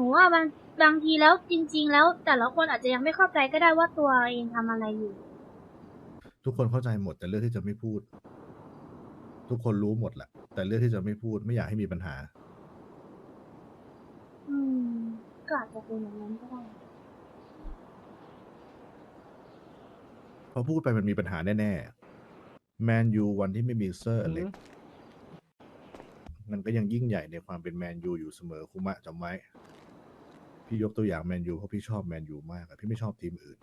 นูว่าบางบางทีแล้วจริง ๆ แล้ว แต่ละคนอาจจะยังไม่เข้าใจก็ได้ว่าตัวเองทำอะไรอยู่ ทุกคนเข้าใจหมดแต่เลือกที่จะไม่พูด ทุกคนรู้หมดแหละ แต่เลือกที่จะไม่พูดไม่อยากให้มีปัญหา อืม ก็อาจจะเป็นอย่างนั้นก็ได้พอพูดไปมันมีปัญหาแน่ๆแมนยูวันที่ไม่มีเซอร์อเล็กมันก็ยังยิ่งใหญ่ในความเป็นแมนยูอยู่เสมอคุมะจำไว้ พี่ยกตัวอย่างแมนยูเพราะพี่ชอบแมนยูมากอะพี่ไม่ชอบทีมอื่น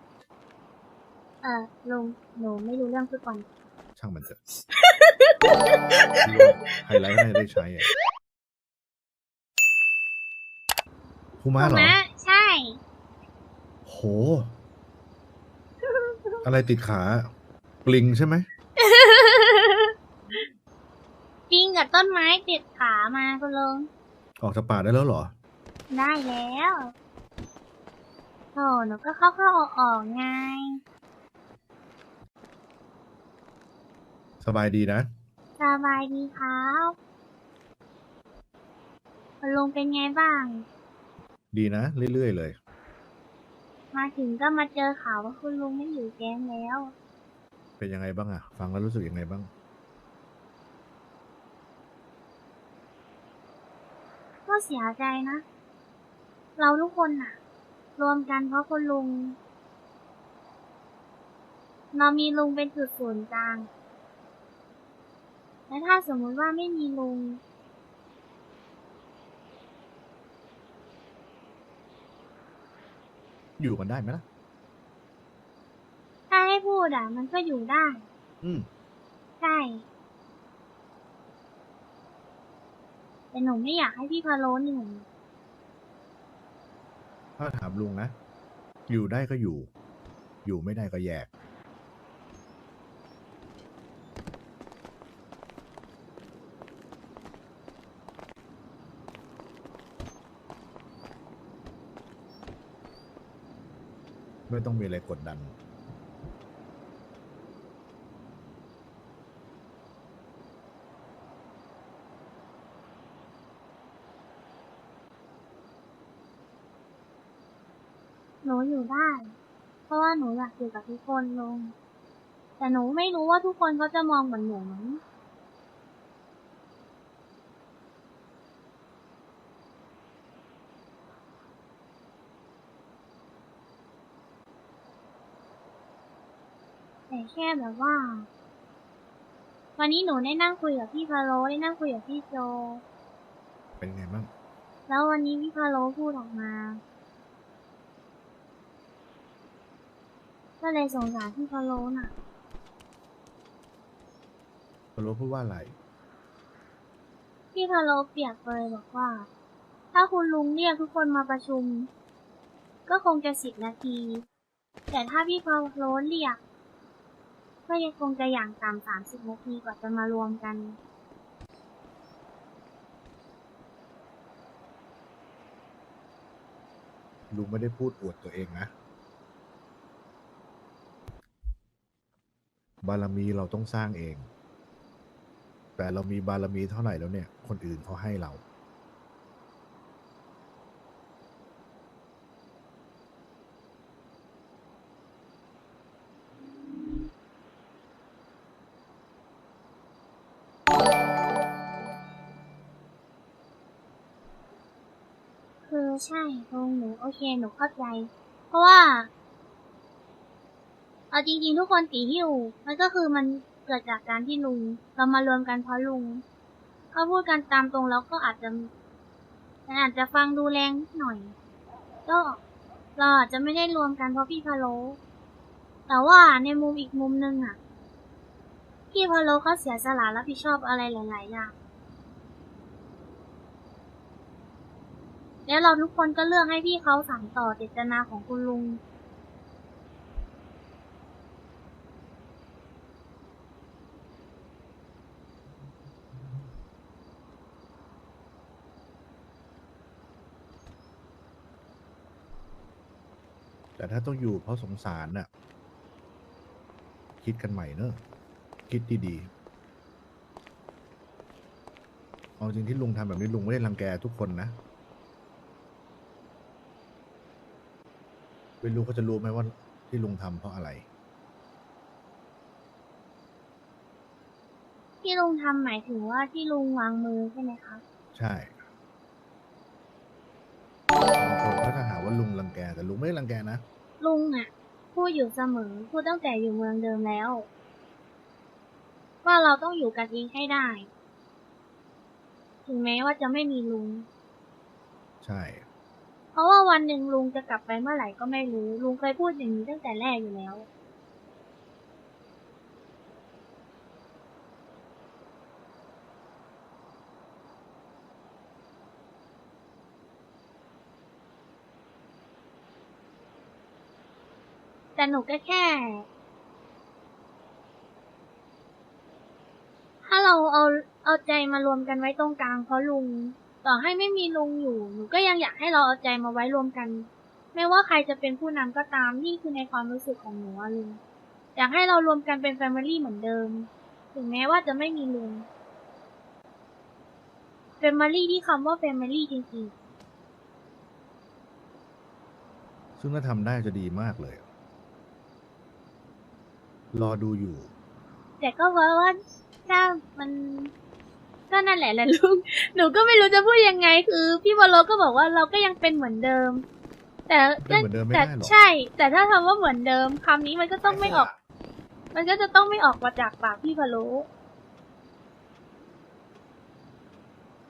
เออลุงหนูไม่รู้เรื่องฟุตบอลช่างมันเถอะพี่ว่าไฮไลท์น่าจะได้ใช้อะคุมะถูกเหรอไหมใช่ โห อะไรติดขา ปลิงใช่ไหม ปิงกับต้นไม้ติดขามาคุณลุง ออกจากป่าได้แล้วเหรอ ได้แล้วโอ้หนูก็เข้าเข้าออกออกๆไง สบายดีนะ สบายดีครับคุณลุงเป็นไงบ้าง ดีนะ เรื่อยๆเลย มาถึงก็มาเจอข่าวว่าคุณลุงไม่อยู่แก๊งแล้ว เป็นยังไงบ้างอะฟังแล้วรู้สึกยังไงบ้าง ก็เสียใจนะ เราทุกคนน่ะ รวมกันเพราะคุณลุง เรามีลุงเป็นจุดศูนย์กลาง และถ้าสมมุติว่าไม่มีลุง อยู่กันได้ไหมล่ะ ถ้าให้พูดอะ มันก็อยู่ได้ อืม ใช่ แต่หนูไม่อยากให้พี่พะโล้เหนื่อย ถ้าถามลุงนะ อยู่ได้ก็อยู่ อยู่ไม่ได้ก็แยก ไม่ต้องมีอะไรกดดัน หนูอยู่ ได้ เพราะว่าหนูอยากอยู่กับทุกคนลง แต่หนูไม่รู้ว่าทุกคนเขาจะมองเหมือนหนูไหมแต่แค่แบบว่า วันนี้หนูได้นั่งคุยกับพี่พาโลได้นั่งคุยกับพี่โจ เป็นไงบ้าง แล้ววันนี้พี่พาโลพูดออกมา ก็เลยสงสารพี่พาโลน่ะพอรู้พูดว่าอะไร พี่พาโลเปรียบเลยบอกว่า ถ้าคุณลุงเรียกทุกคนมาประชุม ก็คงจะสิบนาที แต่ถ้าพี่พาโลเรียก ก็ยังคงจะอย่างต่ำสามสิบนาทีกว่าจะมารวมกันลุงไม่ได้พูดอวดตัวเองนะ บารมีเราต้องสร้างเอง แต่เรามีบารมีเท่าไหร่แล้วเนี่ย คนอื่นเขาให้เรา คือใช่ลุงหนูโอเคหนูเข้าใจ เพราะว่า เอาจริงๆทุกคนตีหิวมันก็คือมันเกิดจากการที่ลุง เรามารวมกันเพราะลุงเขาพูดกันตามตรงแล้วก็อาจจะมันอาจจะฟังดูแรงหน่อย ก็เราอาจจะไม่ได้รวมกันเพราะพี่พะโล แต่ว่าในมุมอีกมุมหนึงอะ พี่พะโลเขาเสียสละรับผิดชอบอะไรหลาย ๆ อย่าง แล้วเราทุกคนก็เลือกให้พี่เขาสั่งต่อเจตนาของคุณลุง แต่ถ้าต้องอยู่เพราะสงสารน่ะ คิดกันใหม่เนอะคิดดีๆเอาจริงที่ลุงทำแบบนี้ลุงไม่ได้รังแกทุกคนนะไม่รู้เขาจะรู้ไหมว่าที่ลุงทำเพราะอะไร ที่ลุงทำหมายถึงว่าที่ลุงวางมือใช่ไหมคะ ใช่ แก แต่ลุงไม่ได้รังแกนะ ลุงอะพูดอยู่เสมอ พูดตั้งแต่อยู่เมืองเดิมแล้ว ว่าเราต้องอยู่กันเองให้ได้ ถึงแม้ว่าจะไม่มีลุง ใช่ เพราะว่าวันหนึ่งลุงจะกลับไปเมื่อไหร่ก็ไม่รู้ ลุงเคยพูดอย่างนี้ตั้งแต่แรกอยู่แล้ว แต่หนูก็แค่ ถ้าเราเอาเอาใจมารวมกันไว้ตรงกลางเพราะลุง ต่อให้ไม่มีลุงอยู่ หนูก็ยังอยากให้เราเอาใจมาไว้รวมกัน ไม่ว่าใครจะเป็นผู้นำก็ตามนี่คือในความรู้สึกของหนูอะลุงอยากให้เรารวมกันเป็นแฟมิลี่เหมือนเดิม ถึงแม้ว่าจะไม่มีลุงแฟมิลี่ที่คำว่าแฟมิลี่จริงซึ่งถ้าทำได้จะดีมากเลย รอดูอยู่ๆแต่ก็เพราะว่าถ้ามันก็นั่นแหละแหละลุง หนูก็ไม่รู้จะพูดยังไงคือ พี่วอลโลก็บอกว่าเราก็ยังเป็นเหมือนเดิม แต่เป็นเหมือนเดิมไม่แต่ได้หรอกใช่ แต่ถ้าคำว่าเหมือนเดิมคำนี้มันก็ต้องไม่ออก มันก็จะต้องไม่ออกมาจากปากพี่พะโล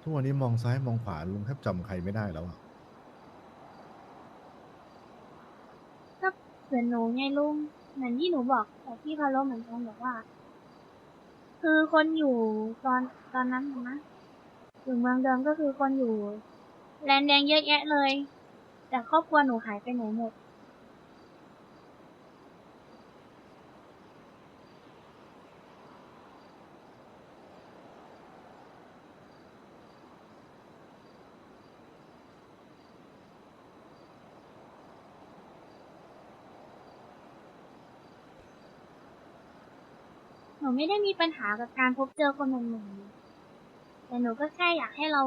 ทุกวันนี้มองซ้ายมองขวาลุงแทบจำใครไม่ได้แล้วอะก็เหมือนหนูไงลุง เหมือนที่หนูบอกแต่พี่พะโลเหมือนกันบอกว่า คือคนอยู่ตอนตอนนั้นนะนะอยู่เมืองเดิมก็คือคนอยู่ แลนแดงเยอะแยะเลย แต่ครอบครัวหนูหายไปไหนหมด ไม่ได้มีปัญหากับการพบเจอคนใหม่ๆแต่หนูก็แค่อยากให้เรา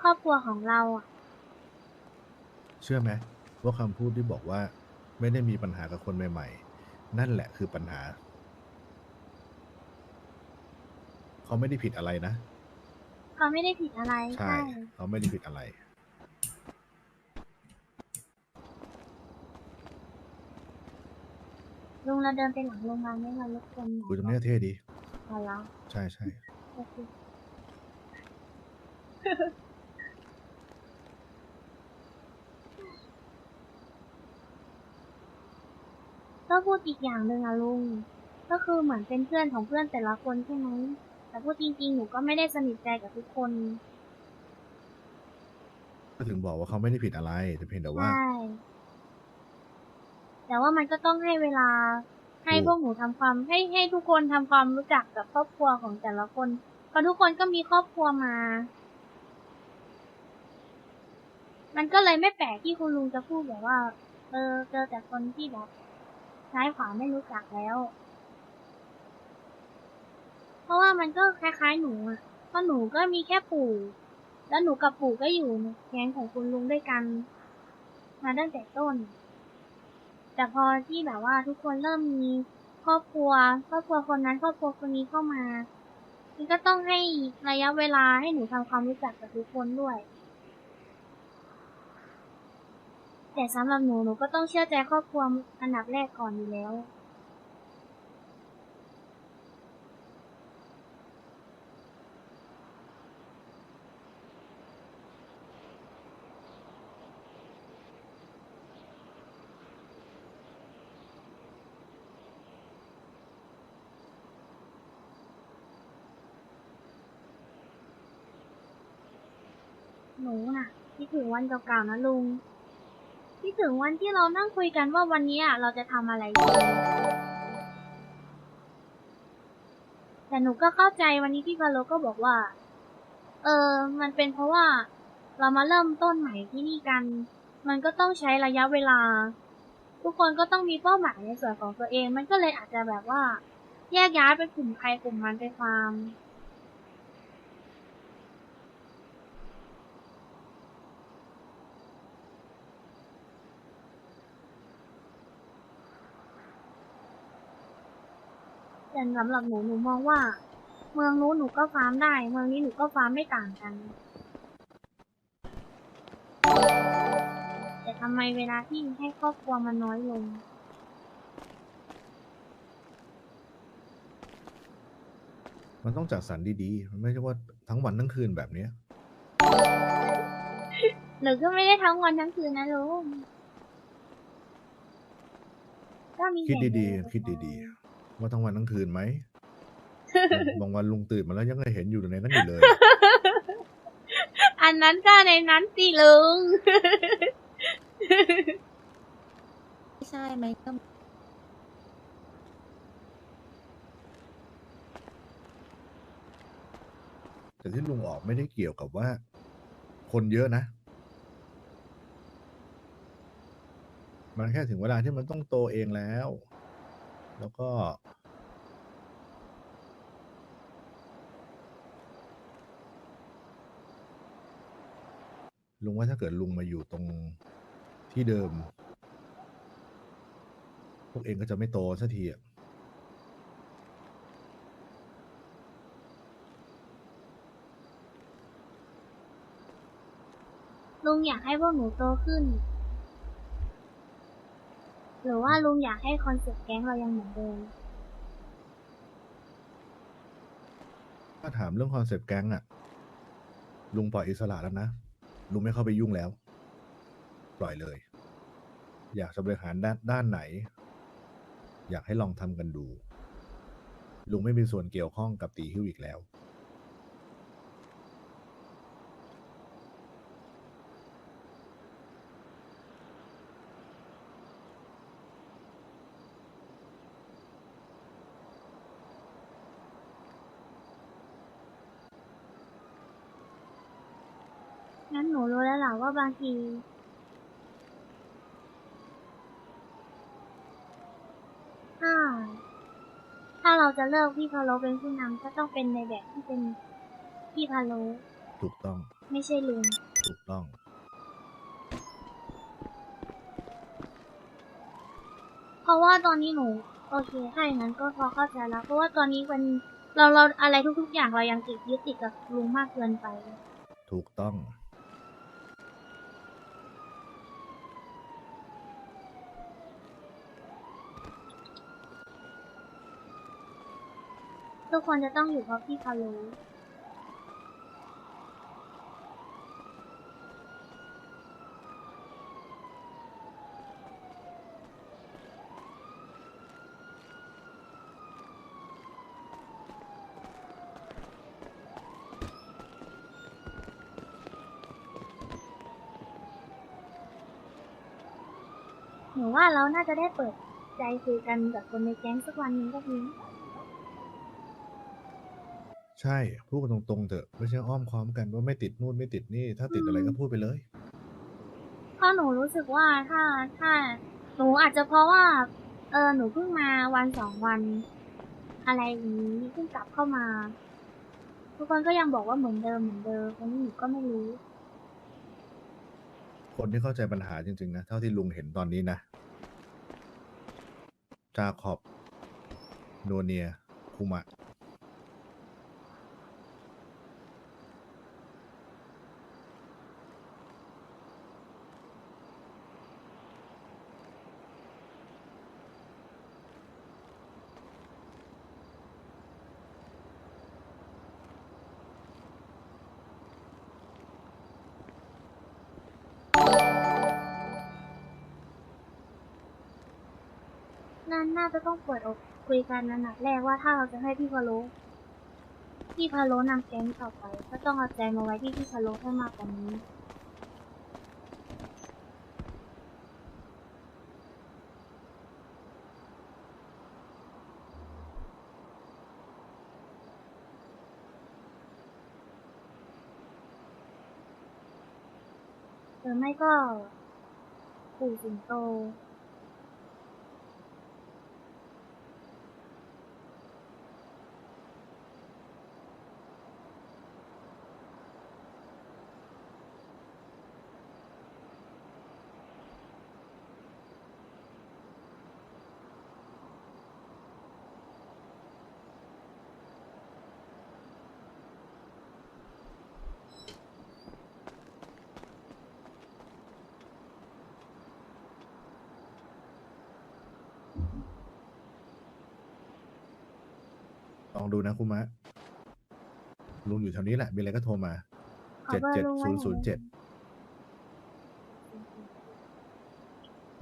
ครอบครัวของเราอะเชื่อไหมว่าคำพูดที่บอกว่าไม่ได้มีปัญหากับคนใหม่ ๆ นั่นแหละคือปัญหา เขาไม่ได้ผิดอะไรนะ เขาไม่ได้ผิดอะไร ใช่ใช่เขาไม่ได้ผิดอะไร ลุงเราเดินไปหลังโรงพยาบาลไม่มารบกวนหมอคุยตรงนี้เท่ดี พอแล้วใช่ใช่โอเคก็พูดอีกอย่างหนึ่งอะลุง ก็คือเหมือนเป็นเพื่อนของเพื่อนแต่ละคนใช่ไหมแต่พูดจริงๆหนูก็ไม่ได้สนิทใจกับทุกคนก็ถึงบอกว่าเขาไม่ได้ผิดอะไรแต่เพียงแต่ว่า ใช่ แต่ว่ามันก็ต้องให้เวลาให้ถูกพวกหนูทำความให้ให้ทุกคนทำความรู้จักกับครอบครัวของแต่ละคนเพราะทุกคนก็มีครอบครัวมา มันก็เลยไม่แปลกที่คุณลุงจะพูดแบบว่า เออเจอแต่คนที่แบบซ้ายขวาไม่รู้จักแล้ว เพราะว่ามันก็คล้ายๆหนูอะเพราะหนูก็มีแค่ปู่ แล้วหนูกับปู่ก็อยู่ในแก๊งของคุณลุงด้วยกัน มาตั้งแต่ต้น แต่พอที่แบบว่าทุกคนเริ่มมีครอบครัว ครอบครัวคนนั้นครอบครัวคนนี้เข้ามามันก็ต้องให้ระยะเวลาให้หนูทำความรู้จักกับทุกคนด้วย แต่สำหรับหนูหนูก็ต้องเชื่อใจครอบครัวอันดับแรกก่อนอยู่แล้ว หนูน่ะคิดถึงวันเก่าๆนะลุงคิดถึงวันที่เรานั่งคุยกันว่าวันนี้อะเราจะทำอะไรดีแต่หนูก็เข้าใจวันนี้พี่พาโลก็บอกว่า เออ มันเป็นเพราะว่า เรามาเริ่มต้นใหม่ที่นี่กัน มันก็ต้องใช้ระยะเวลา ทุกคนก็ต้องมีเป้าหมายในส่วนของตัวเอง มันก็เลยอาจจะแบบว่า แยกย้ายไปกลุ่มใครกลุ่มมันไปฟาร์ม แต่สำหรับหนูหนูมองว่า เมืองนู้นหนูก็ฟาร์มได้ เมืองนี้หนูก็ฟาร์มไม่ต่างกัน แต่ทำไมเวลาที่ให้ครอบครัวมันน้อยลงมันต้องจัดสรรดีๆ มันไม่ใช่ว่าทั้งวันทั้งคืนแบบเนี้ยหนูก็ไม่ได้ทั้งวันทั้งคืนนะลุงก็มีคิดเหตุดีผลๆคิดดีๆ ว่าทั้งวันทั้งคืนไหม บางวันลุงตื่นมาแล้วยังเห็นอยู่ในนั้นอยู่เลย อันนั้นก็ในนั้นสิลุง ไม่ใช่ไหมก็แต่ที่ลุงออกไม่ได้เกี่ยวกับว่า คนเยอะนะ มันแค่ถึงเวลาที่มันต้องโตเองแล้ว แล้วก็ ลุงว่าถ้าเกิดลุงมาอยู่ตรงที่เดิม พวกเองก็จะไม่โตสักทีอะลุงอยากให้พวกหนูโตขึ้น หรือว่าลุงอยากให้คอนเซ็ปต์แก๊งเรายังเหมือนเดิม ถ้าถามเรื่องคอนเซปต์แก๊งอะลุงปล่อยอิสระแล้วนะ ลุงไม่เข้าไปยุ่งแล้ว ปล่อยเลย อยากจะบริหารด้านด้านไหน อยากให้ลองทำกันดู ลุงไม่มีส่วนเกี่ยวข้องกับตีฮิวอีกแล้ว งั้นหนูรู้แล้วล่ะว่าบางทีถ้าถ้าเราจะเลือกพี่พาโลเป็นผู้นำก็ต้องเป็นในแบบที่เป็นพี่พาโลถูกต้อง ไม่ใช่ลุงถูกต้อง เพราะว่าตอนนี้หนูโอเคถ้าอย่างนั้นก็พอเข้าใจแล้ว เพราะว่าตอนนี้มันเราเราอะไรทุกๆอย่างเรายังติดยึดติดกับลุงมากเกินไป ถูกต้อง ทุกคนจะต้องอยู่เพราะพี่พาโลหนูว่าเราน่าจะได้เปิดใจคุยกันกับคนในแก๊งสักวันหนึงก็ดี ใช่พูดกันตรงๆเถอะไม่ใช่อ้อมค้อมกันว่าไม่ติดนู่นไม่ติดนี่ ถ้าติดอะไรก็พูดไปเลย เพราะหนูรู้สึกว่าถ้าถ้าหนูอาจจะเพราะว่า เออหนูเพิ่งมาวันสองวัน อะไรอย่างนี้เพิ่งกลับเข้ามา ทุกคนก็ยังบอกว่าเหมือนเดิมเหมือนเดิมอันนี้หนูก็ไม่รู้ คนที่เข้าใจปัญหาจริงๆนะเท่าที่ลุงเห็นตอนนี้นะจาขอบโนเนียคุมะ จะต้องเปิดอกคุยกันนั่นแหละแรกว่าถ้าเราจะให้พี่พะโลพี่พะโลนำแก๊งต่อไป ก็ต้องเอาใจมาไว้ที่พี่พะโลให้มากกว่านี้หรือไม่ก็ปู่สิงโต ลองดูนะคุณมะลุงอยู่แถวนี้แหละ มีอะไรก็โทรมาขอเจ็ดเบอร์เจ็ดลุงไว้ศูนย์หน่อยศูนย์เจ็ด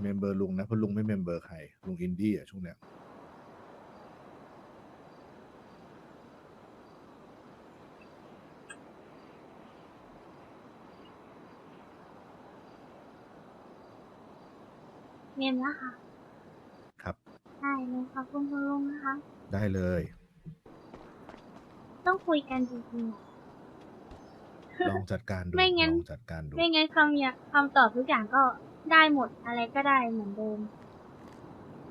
เมมเบอร์ลุงนะเพราะลุงไม่เมมเบอร์ใคร ลุงอินดี้อะช่วงเนี้ยเมมแล้วค่ะครับ ได้เลยขอบคุณคุณลุงนะคะ ได้เลย ต้องคุยกันจริงๆอะ ลองจัดการดูไม่งั้น ลองจัดการดูไม่งั้นคำอยากคำตอบทุกอย่างก็ได้หมดอะไรก็ได้เหมือนเดิม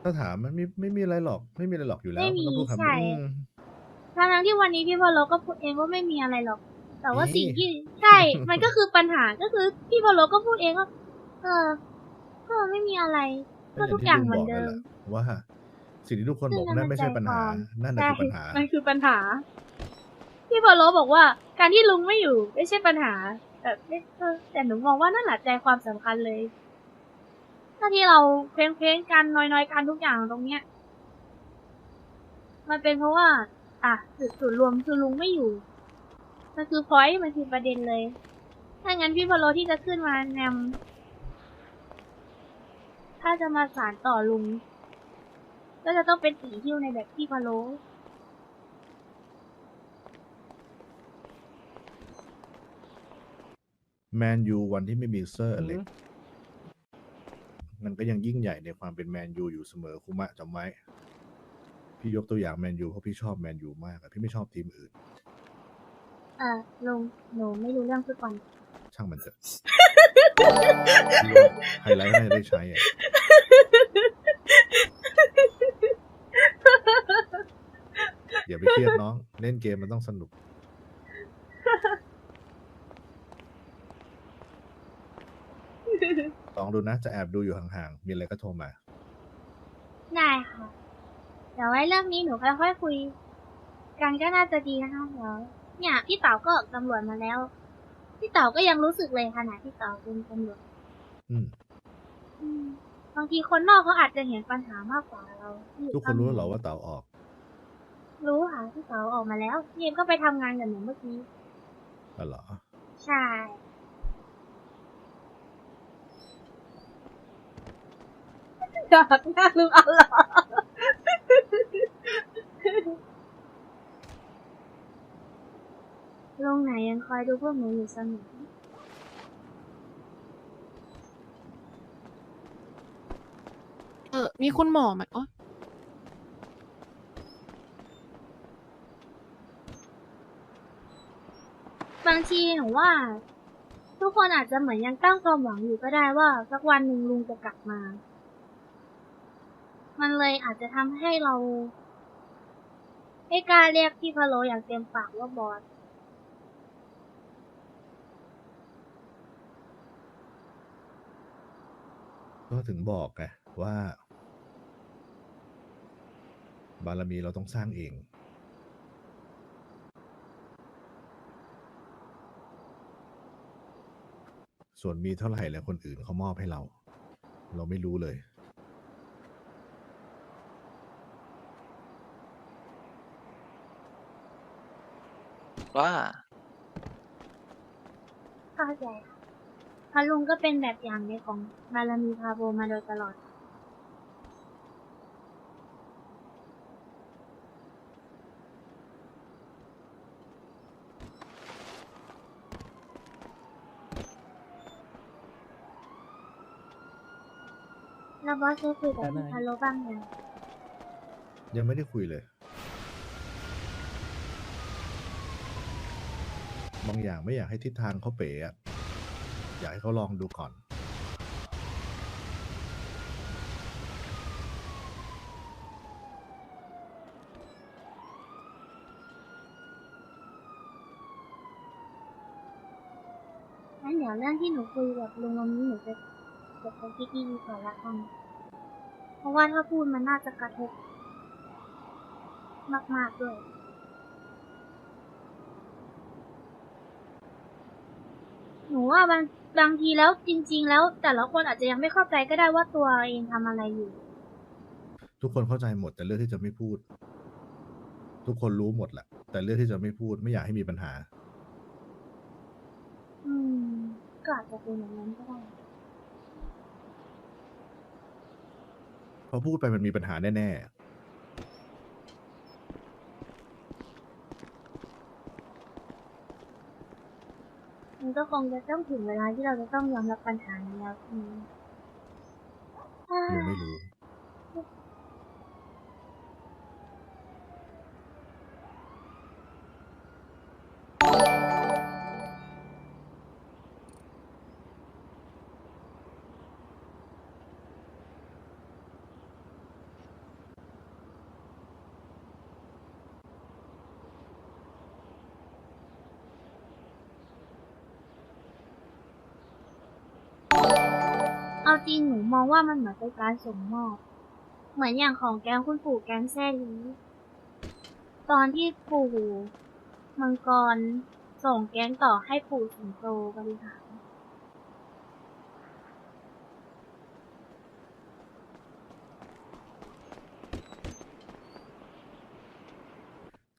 ถ้าถามมันไม่ไม่มีอะไรหรอก ไม่มีอะไรหรอกอยู่แล้วไม่มีต้องพูดคำใช่ นี้อืมทั้งๆที่วันนี้พี่พอลโลก็พูดเองว่าไม่มีอะไรหรอก แต่ว่านี่สิ่งที่ใช่ มันก็คือปัญหาก็คือพี่พอลโลก็พูดเองว่าเออก็ไม่มีอะไร ก็ทุกอย่างเหมือนเดิมก็ย่างที่ลุงบอกนั่นแหละว่า สิ่งที่ทุกคนบอกซึ่งนั่นไม่ใช่ปัญหามันใจความนั่นน่ะคือปัญหา มันคือปัญหา พี่พอลโลบอกว่า การที่ลุงไม่อยู่ ไม่ใช่ปัญหา แต่ไม่เออแต่หนูมองว่านั่นแหละใจความสำคัญเลยถ้าที่เราเพลงเพลงกันน้อยๆกันทุกอย่างตรงเนี้ย มันเป็นเพราะว่า อะจุดศูนย์รวมคือลุงไม่อยู่มันคือพอยต์มันคือประเด็นเลย ถ้างั้นพี่พอลโลที่จะขึ้นมานำถ้าจะมาสารต่อลุง ก็จะต้องเป็นตีหิ้วในแบบพี่พะโล แมนยูวันที่ไม่มีเซอร์อเล็กมันก็ยังยิ่งใหญ่ในความเป็นแมนยูอยู่เสมอคุมะจำไว้ พี่ยกตัวอย่างแมนยูเพราะพี่ชอบแมนยูมากอะพี่ไม่ชอบทีมอื่นเออลุงหนูไม่รู้เรื่องฟุตบอลช่างมันเถอะพี่ว่าไฮไลท์น่าจะได้ใช้อะอย่าไปเครียดน้อง เล่นเกมมันต้องสนุก ล องดูนะ จะแอบดูอยู่ห่างๆ มีอะไรก็โทรมา ได้ค่ะ เดี๋ยวไว้เรื่องนี้หนูค่อยๆคุย กันก็น่าจะดีนะคะเดี๋ยวเนี่ยพี่เต๋าก็ออกตำรวจมาแล้ว พี่เต๋าก็ยังรู้สึกเลยขนาดพี่เต๋าเป็นตำรวจอืมอืมบางทีคนนอกเขาอาจจะเห็นปัญหามากกว่าเราที่อยู่ทุกคนรู้แล้วเหรอว่าเต๋าออก รู้ค่ะพี่เต๋าออกมาแล้วพี่เอ็มก็ไปทำงานกับหนูเมื่อกี้อ๋อเหรอ ใช่ อยากหน้าลุงเอาเหรอลงไหนยังคอยดูพวกหนูอยู่เสมอเออ มีคุณหมอไหมอ๋อบางทีหนูว่า ทุกคนอาจจะเหมือนยังตั้งความหวังอยู่ก็ได้ว่า สักวันหนึ่งลุงจะกลับมา มันเลยอาจจะทำให้เรา ไม่กล้าเรียกพี่พะโลอย่างเต็มปากว่าบอสก็ถึงบอกไงว่า บารมีเราต้องสร้างเอง ส่วนมีเท่าไหร่แล้วคนอื่นเขามอบให้เรา เราไม่รู้เลย ว่าเข้าใจค่ะเพราะลุงก็เป็นแบบอย่างในของบารมีพาโบมาโดยตลอด แล้วบอสได้คุยกับพี่พาโลบ้างยังยังไม่ได้คุยเลย บางอย่างไม่อยากให้ทิศทางเขาเป๋อะอยากให้เขาลองดูก่อน งั้นเดี๋ยวเรื่องที่หนูคุยกับลุงวันนี้หนูจะเก็บไปคิดดีๆก่อนละกัน เพราะว่าถ้าพูดมันน่าจะกระทบมากๆด้วย นูว่าบางบางทีแล้วจริง ๆ แล้ว แต่ละคนอาจจะยังไม่เข้าใจก็ได้ว่าตัวเองทำอะไรอยู่ ทุกคนเข้าใจหมดแต่เลือกที่จะไม่พูด ทุกคนรู้หมดแหละ แต่เลือกที่จะไม่พูดไม่อยากให้มีปัญหา อืม ก็อาจจะเป็นอย่างนั้นก็ได้พอพูดไปมันมีปัญหาแน่ มันก็คงจะต้องถึงเวลาที่เราจะต้องยอมรับปัญหานี้แล้วทีนี้อ่าๆลุงไม่รู้ เอาจริงหนูมองว่ามันเหมือนเป็นการส่งมอบ เหมือนอย่างของแกงคุณปู่แก๊งแซ่ลีตอนที่ปู่มังกรส่งแก๊งต่อให้ปู่สิงโตบริหาร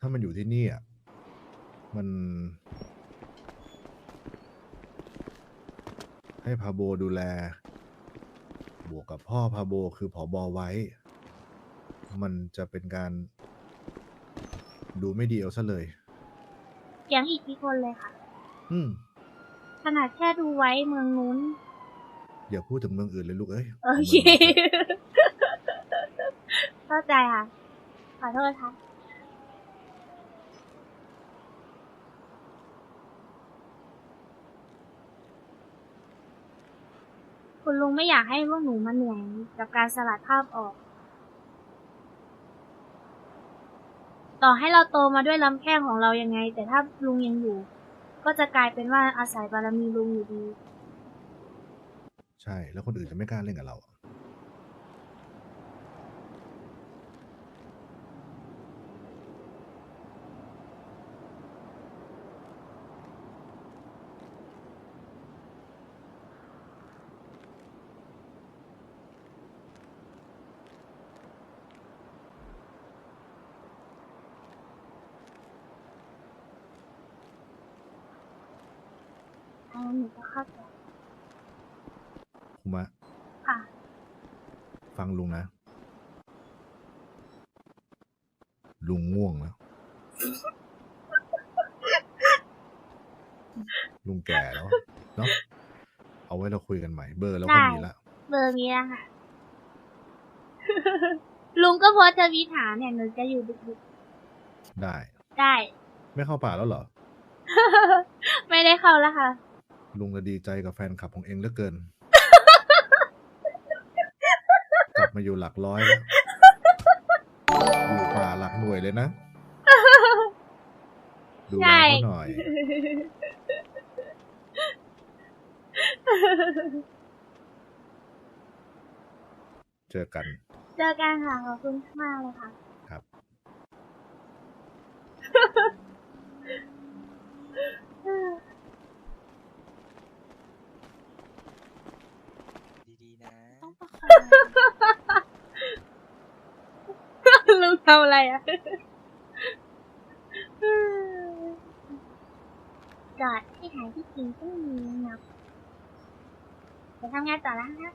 ถ้ามันอยู่ที่นี่อะ มัน ให้พาโบดูแล บวกกับพ่อพาโบคือผอบอไว้ มันจะเป็นการดูไม่ดีเอาซะเลยแก๊งอีกที่คนเลยค่ะ อืม ขนาดแค่ดูไว้เมืองนู้น อย่าพูดถึงเมืองอื่นเลยลูกเอ้ยโอเค เข้าใจค่ะ ขอโทษค่ะ คุณลุงไม่อยากให้พวกหนูมาเหนื่อยกับการสลัดภาพออก ต่อให้เราโตมาด้วยลำแข้งของเรายังไง แต่ถ้าลุงยังอยู่ ก็จะกลายเป็นว่าอาศัยบารมีลุงอยู่ดี ใช่ แล้วคนอื่นจะไม่กล้าเล่นกับเรา อันนั้นหนูก็เข้าใจคุมะค่ะฟังลุงนะ ลุงง่วงแล้ว ลุงแก่แล้วเนาะเอาไว้เราคุยกันใหม่ เบอร์แล้วก็ได้มีละเบอร์นี้แล้วค่ะ ลุงก็โพสต์ทวิตหาเนี่ยหนูจะอยู่ดึกได้ ๆได้ ไม่เข้าป่าแล้วเหรอ ไม่ได้เข้าแล้วค่ะ ลุงจะดีใจกับแฟนคลับของเองเหลือเกิน กลับมาอยู่หลักร้อยแล้วอยู่ป่าหลักหน่วยเลยนะ ดูแลใช่เขาหน่อย เจอกัน เจอกันค่ะขอบคุณมากเลยค่ะ ครับ ดีๆนะ ต้องประคอง ลุง ทำอะไรอะจอดที่หายที่จริงต้องมีนะไปทำงานต่อแล้วนะ